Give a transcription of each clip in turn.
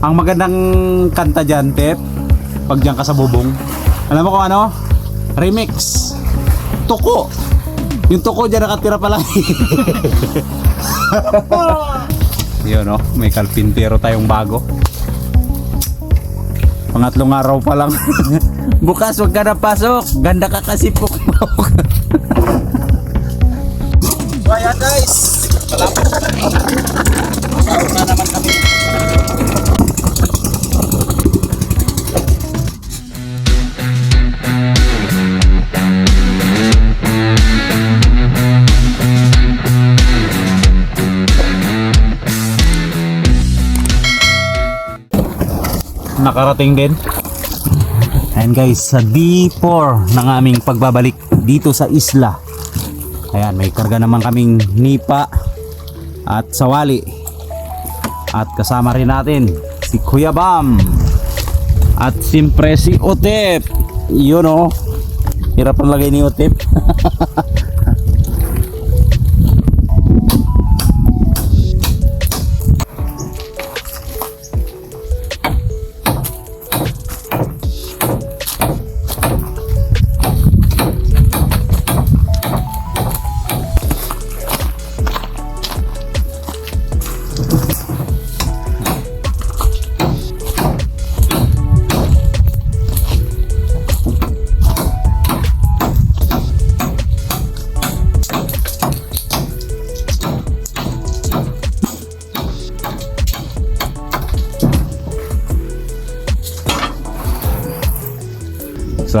Ang magandang kanta dyan, Tep, pag dyan ka sa bubong. Alam mo kung ano? Remix. Tuko. Yung tuko dyan nakatira pa lang. Yun no, may kalpintero tayong bago. Pangatlong araw pa lang. Bukas wag ka na pasok. Ganda ka kasi pukpok. nakarating din. Ayan guys, sa D4 ng aming pagbabalik dito sa isla. Ayan, may karga naman kaming nipa at sawali. At kasama rin natin si Kuya Bam. At siyempre si Otep. Yun o. Hirap ang lagay ni Otep.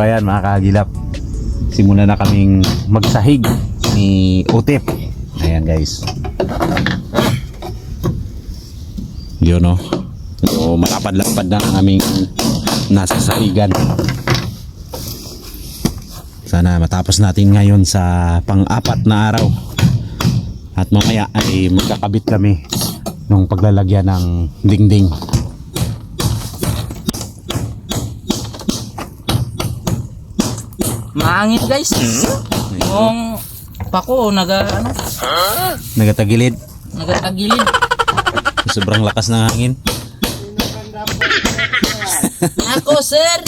Ayan mga kagilap. Simula na kaming magsahig ni Utip. Ayan guys. Yun no. So malapad-lapad na ang aming nasa sahigan. Sana matapos natin ngayon sa pang-apat na araw. At mamaya ay magkakabit kami nung paglalagyan ng dingding. Maangit guys. Yung pako naga ano, Nagatagilid. nagatagilid. Sobrang lakas ng hangin. Ako sir.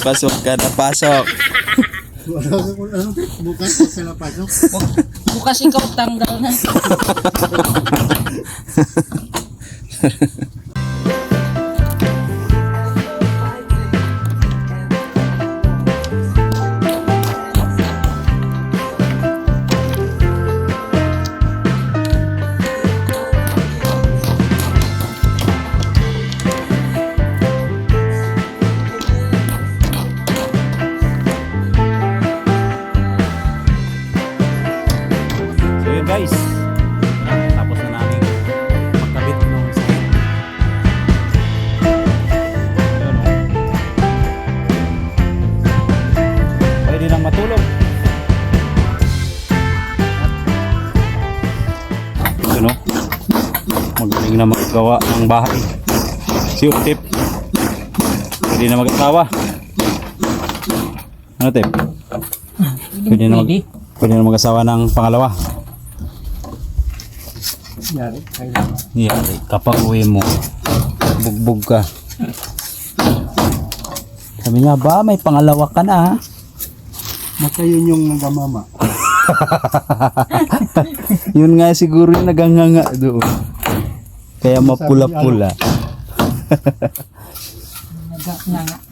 Pasok ka na pasok. Bukas pa sila pasok. Bukas ikaw tanggal na. Maggawa ng bahay. Si Utip. Pwede na mag-asawa. Ano Tip? Pwede na mag- Pwede. Na mag-asawa ng pangalawa. Yari. Yari, kapag uwi mo, bugbog ka. Sabi nga ba, may pangalawa ka na ha? Baka yun yung nagamama. Yun nga siguro yung naganganga doon. Kaya mapula-pula. Naga nga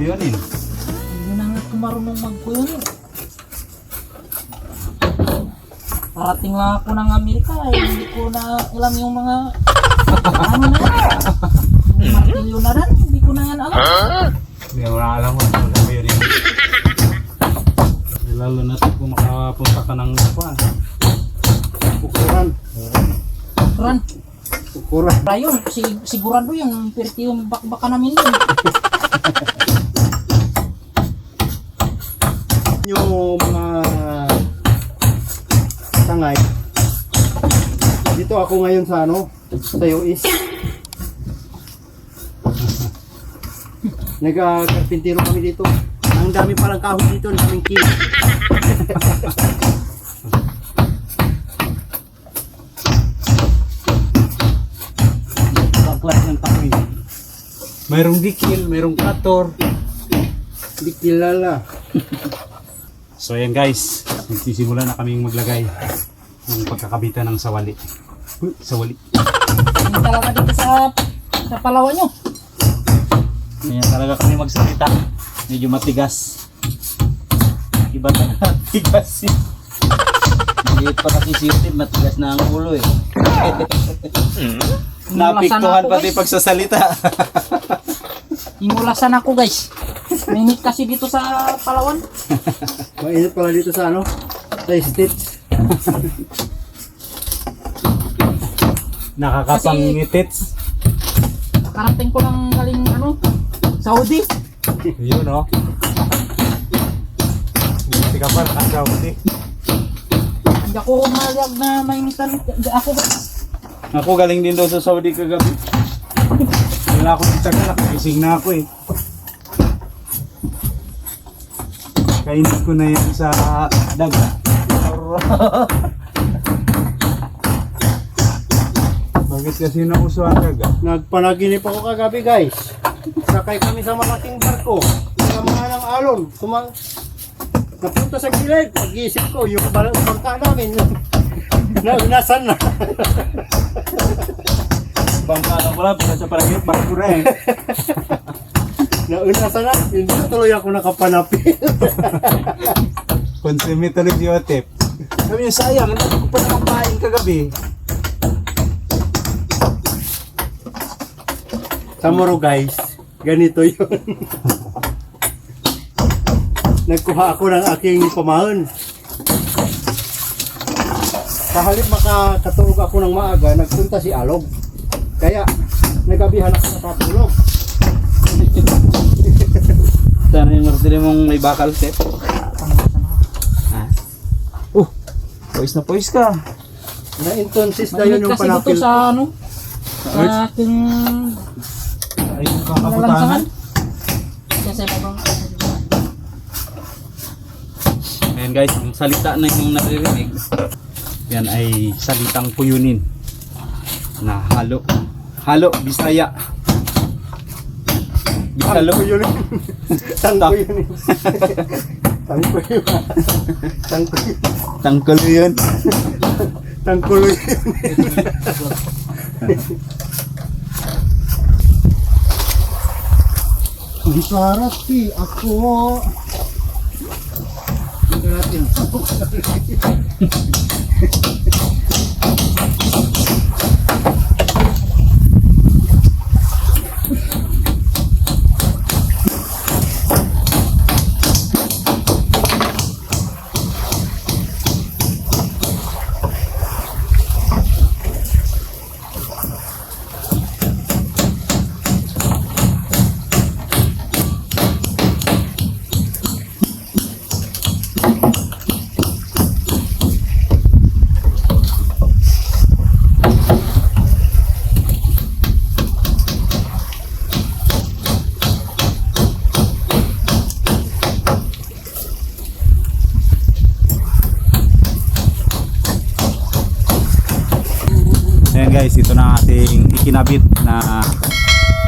Eh. Hindi na nga marunong magkunin. Parating lang ako ng Amerika eh. Hindi ko na alam yung mga ano na. Yung martilyo na rin. Hindi ko na yan alam. Hindi mo na alam kung ano sabi yun. Lalo na kung makapunta ka ng kuan. Ukuran. Ran, Ukuran. rayon, si, sigurado yung perti yung bakbaka namin yun. Yung mga tangay. Dito ako ngayon sa ano, sa US. Nagka-karpintero kami dito. Ang dami palang kahoy dito, ang daming kilo. Baklas ng takoy. Mayroong dikil, mayroong kator. Hindi kilala. So ayan guys, nagsisimula na kaming maglagay ng pagkakabitan ng sawali. Uy, Sawali. Hindi talaga dito sa, sa Palawan nyo. Kaya talaga kami magsalita. Medyo matigas. Iba talaga matigas eh. Hindi pa kasi sirtid, matigas na ang ulo eh. Napiktuhan pati guys. pagsasalita. Inulasan ako guys. Mainit kasi dito sa Palawan. Mainit pala dito sa ano, sa States. Nakakapangitits. Nakarating ko lang galing ano, Saudi. Yun oh. Hindi ka pa nakasauli. Hindi ako malag na mainitan. Ako Ako galing din doon sa Saudi kagabi. Wala ako ng tagal, nakakising na ako eh. Kainit ko na yan sa daga. Bakit kasi nauso ang daga? Nagpanaginip ako kagabi guys. Sakay kami sa malaking barko. Mga ng alon. Kumang... Napunta sa gilid. Pag-iisip ko, yung bal- bangka namin. na, nasan na? Bangka lang pala, pero sa parang barko na eh. Na. Hindi na tuloy ako nakapanapil. Consume tuloy si Otep. Sabi niya, sayang, hindi ko pa naman kain kagabi. sa Moro guys, ganito yun. Nagkuha ako ng aking pamahon. Sa halip makakatulog ako ng maaga, nagpunta si Alog. Kaya, nagabihan ako sa Sana yung martili mong may bakal step. Oh, pois na pois ka. Na-intonsis na yun yung kasi dito panapil. sa ano, sa ating Ay, kakabutangan. Kasi babang Ayan guys, ang salita na yung naririnig. Yan ay salitang puyunin. Na halo. Halo, Bisaya. Bisalo. Tangko yun. Tangko yun. Tangko yun. Tangko yun. Tangkalo yun. Tangkulo yun. Sarap si ako. Tingnan natin. Ayan ating ikinabit na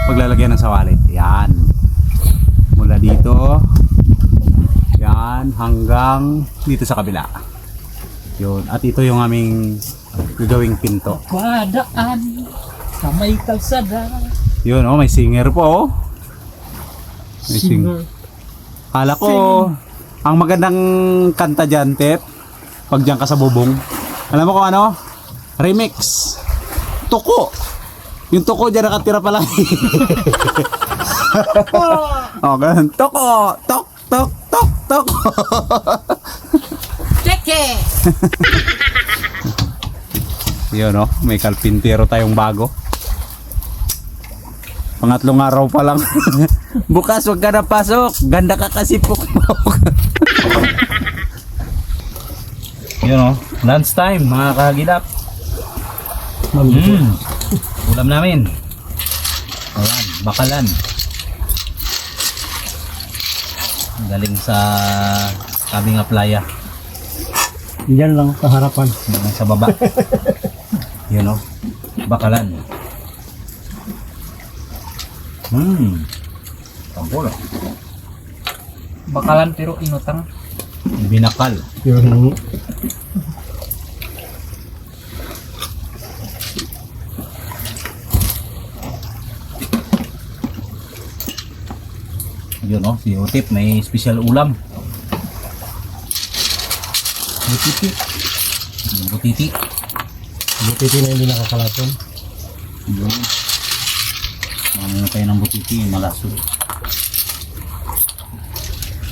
paglalagyan ng sawali. Yan. Mula dito. Yan. Hanggang dito sa kabila. Yun. At ito yung aming gagawing pinto. Padaan sa may kalsada. Yun oh, may singer po oh. May singer. Kala ko, ang magandang kanta dyan, Pep, pag dyan ka sa bubong. Alam mo kung ano? Remix. Tuko. Yung tuko dyan nakatira pala. oh, ganun. Tuko. Tok, tok, tok, tok. Teke! Yun oh, may kalpintero tayong bago. Pangatlong araw pa lang. Bukas wag ka na pasok. Ganda ka kasi pukpok. Yun oh, lunch time mga kagilap. Mm. Ulam namin. Ayan, bakalan. Galing sa Kabinga Playa. Diyan lang sa harapan. Yung sa baba. Yun o. Bakalan. Hmm. Tampolo. Bakalan pero inutang. Binakal. Yun. Yun o. Si Utip may special ulam. Butiti. Butiti. Buti na hindi nakakalason. Yun. Mamaya tayo ng butiti. Malaso.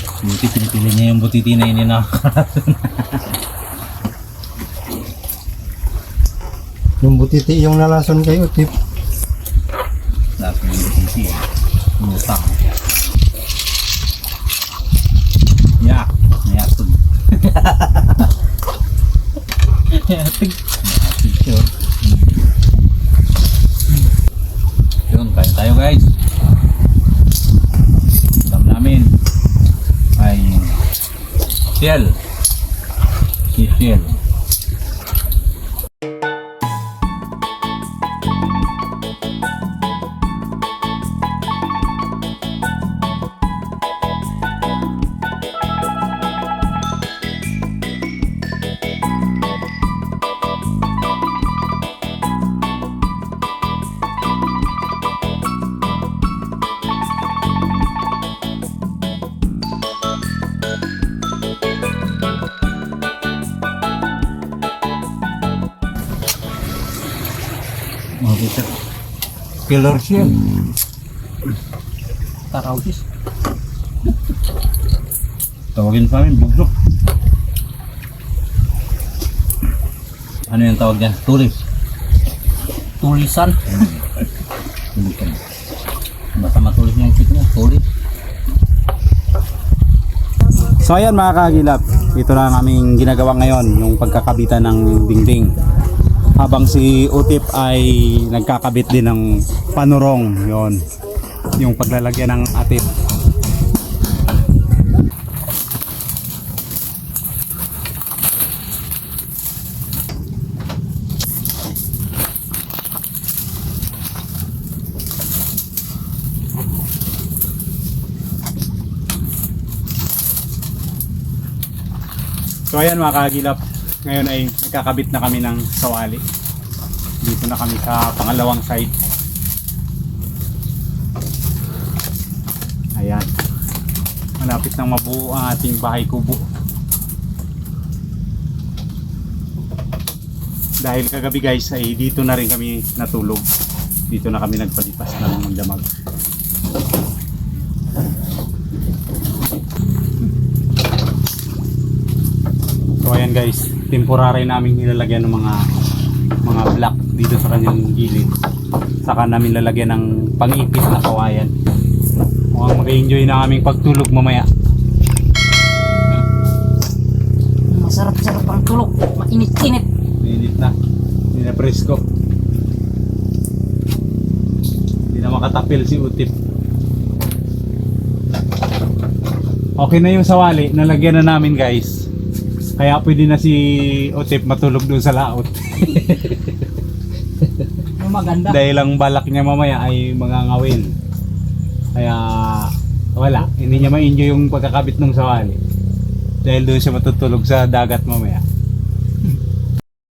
Si Utip pinipili niya yung butiti na hindi nakakalason. Yung butiti yung nalason kayo, tip. Ciel. Y cielo. Killer shell. Tarawis. Tawagin sa amin, bugso. Ano yung tawag niyan? Tulis. Tulisan. Basta matulis yung chip mo, tulis. So ayan mga kagilap, ito na ang aming ginagawa ngayon, yung pagkakabitan ng dingding. Habang si Utip ay nagkakabit din ng panurong, yon yung paglalagyan ng atip. So ayan mga kagilap, ngayon ay nagkakabit na kami ng sawali. Dito na kami sa pangalawang side. Ayan. Malapit nang mabuo ang ating bahay kubo. Dahil kagabi guys ay dito na rin kami natulog. Dito na kami nagpalipas ng damag. So ayan guys, temporary namin nilalagyan ng mga mga block dito sa kanyang gilid. Saka namin lalagyan ng pang-ipit na kawayan. Mukhang mag-enjoy na aming pagtulog mamaya. Masarap-sarap ang tulog. Mainit-init. Mainit na. Hindi na presko. Hindi na makatapil si Utip. Okay na yung sawali. Nalagyan na namin guys. Kaya pwede na si Utip matulog doon sa laot. maganda. Dahil ang balak niya mamaya ay mga ngawil. Kaya wala, hindi niya ma-enjoy yung pagkakabit ng sawali. Dahil doon siya matutulog sa dagat mamaya.